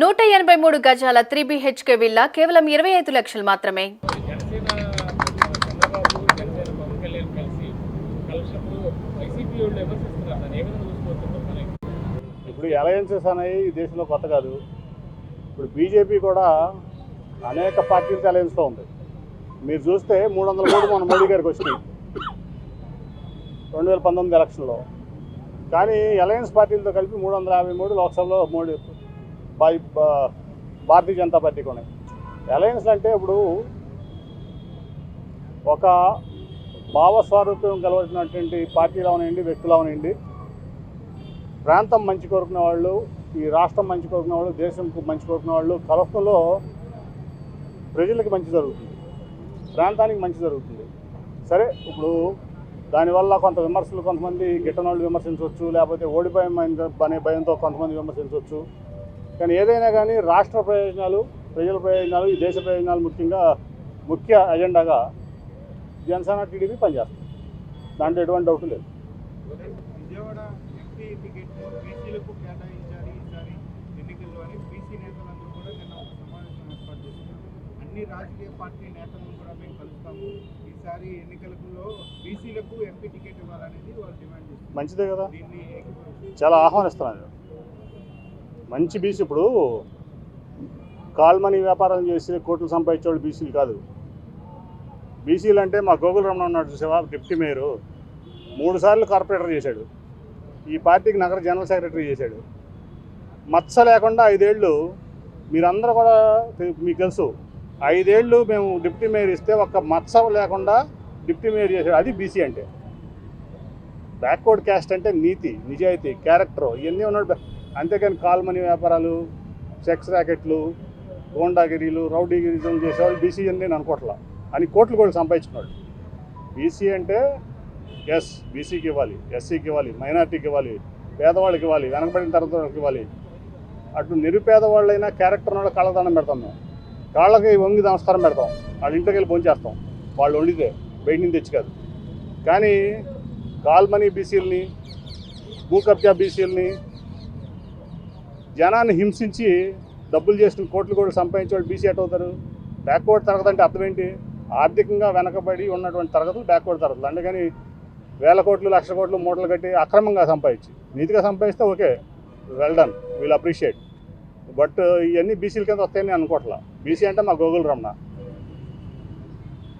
నూట ఎనభై మూడు గజాల త్రీ బిహెచ్కే విల్లా కేవలం ఇరవై ఐదు లక్షలు మాత్రమే. ఇప్పుడు అలయన్సెస్ అనేవి ఈ దేశంలో కొత్త కాదు. ఇప్పుడు బీజేపీ కూడా అనేక పార్టీలతో అలయన్స్తో ఉంది. మీరు చూస్తే మూడు వందల మూడు మన మోడీ గారికి వచ్చినాయి. రెండు వేల పంతొమ్మిది ఎలక్షన్లో. కానీ అలయన్స్ పార్టీలతో కలిపి మూడు వందల యాభై మూడు లోక్సభలో మోడీ బై భారతీయ జనతా పార్టీకి ఉన్నాయి. అలయన్స్ అంటే ఇప్పుడు ఒక భావస్వారూప్యం కలవలసినటువంటి పార్టీలు అవనండి వ్యక్తులు అవనండి ప్రాంతం మంచి కోరుకునే వాళ్ళు ఈ రాష్ట్రం మంచి కోరుకునే వాళ్ళు దేశం మంచి కోరుకునే వాళ్ళు కలపంలో ప్రజలకి మంచి జరుగుతుంది. ప్రాంతానికి మంచి జరుగుతుంది. సరే ఇప్పుడు దానివల్ల కొంత విమర్శలు కొంతమంది గిట్టనోళ్ళు విమర్శించవచ్చు లేకపోతే ఓడిపోయే అనే భయంతో కొంతమంది విమర్శించవచ్చు. కానీ ఏదైనా కానీ రాష్ట్ర ప్రయోజనాలు ప్రజల ప్రయోజనాలు ఈ దేశ ప్రయోజనాలు ముఖ్యంగా ముఖ్య అజెండాగా జనసేన టీడీపీ పనిచేస్తుంది. దాంట్లో ఎటువంటి డౌట్ లేదు. విజయవాడ ఎంపీ టికెట్ బీసీలకు కేటాయించాలి ఈసారి ఎన్నికల్లో అని బీసీ నేతలందరూ కూడా నిన్న ఒక సమావేశం ఏర్పాటు చేస్తున్నారు అన్ని రాజకీయ పార్టీ నేతలను కూడా మేము కలుస్తాము. ఈసారి ఎన్నికలలో బీసీలకు ఎంపీ టికెట్ ఇవ్వాలనేది వాళ్ళు డిమాండ్ మంచిదే కదా. చాలా ఆహ్వానిస్తున్నాను. మంచి బీసీ ఇప్పుడు కాల్మనీ వ్యాపారం చేసి కోట్లు సంపాదించేవాడు బీసీలు కాదు. బీసీలు అంటే మా గోగుల రమణ ఉన్నాడు చూసావా? Deputy mayor. మూడు సార్లు కార్పొరేటర్ చేశాడు. ఈ పార్టీకి నగర జనరల్ సెక్రటరీ చేశాడు. మచ్చ లేకుండా ఐదేళ్ళు మీరందరూ కూడా మీకు తెలుసు. ఐదేళ్ళు మేము డిప్యూటీ మేయర్ ఇస్తే ఒక్క మచ్చ లేకుండా డిప్యూటీ మేయర్ చేశాడు. అది బీసీ అంటే. బ్యాక్వర్డ్ క్యాస్ట్ అంటే నీతి నిజాయితీ క్యారెక్టర్ ఇవన్నీ ఉన్నాడు. అంతేకాని కాల్మనీ వ్యాపారాలు సెక్స్ ర్యాకెట్లు గోండాగిరీలు రౌడీగిరిజం చేసేవాళ్ళు బీసీ అని నేను అనుకోవట్లా అని కోట్లు కూడా సంపాదించుకున్నాడు. బీసీ అంటే ఎస్ బీసీకి ఇవ్వాలి ఎస్సీకి ఇవ్వాలి మైనార్టీకి ఇవ్వాలి పేదవాళ్ళకి ఇవ్వాలి వెనకబడిన తరగతి వాళ్ళకి ఇవ్వాలి. అటు నిరుపేదవాళ్ళైనా క్యారెక్టర్ వాళ్ళ కళ్ళదండం పెడతాం మేము. కాళ్ళకి వంగి నమస్కారం పెడతాం. వాళ్ళ ఇంటికి వెళ్ళి భోంచేస్తాం. వాళ్ళు వండితే బయట నుంచి తెచ్చి కాదు. కానీ కాల్మనీ బీసీలని భూ కబ్జా బీసీలని జనాన్ని హింసించి డబ్బులు చేసిన కోట్లు కూడా సంపాదించే వాళ్ళు బీసీ ఎట్ అవుతారు. బ్యాక్వర్డ్ తరగతి అంటే అర్థం ఏంటి? ఆర్థికంగా వెనకబడి ఉన్నటువంటి తరగతులు బ్యాక్వర్డ్ తరగతులు. అందుకని వేల కోట్లు లక్ష కోట్లు మూటలు కట్టి అక్రమంగా సంపాదించి. నీతిగా సంపాదిస్తే okay well done we'll appreciate but ఇవన్నీ బీసీల కింద వస్తాయని అనుకోవట్లా బీసీ అంటే మా గోగుల రమణ.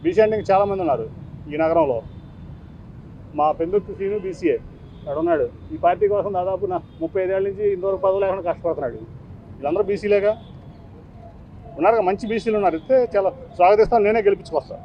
బీసీ అంటే ఇంకా చాలామంది ఉన్నారు ఈ నగరంలో. మా పెందుకు సీను బీసీఏ ఉన్నాడు ఈ పార్టీ కోసం దాదాపు నా ముప్పై ఐదేళ్ళ నుంచి ఇంతవరకు పదవులు లేకుండా కష్టపడుతున్నాడు. వీళ్ళందరూ బీసీలేగా ఉన్నారు మంచి బీసీలు ఉన్నారు. ఇస్తే చాలా స్వాగతిస్తాను. నేనే గెలిపించుకొస్తాను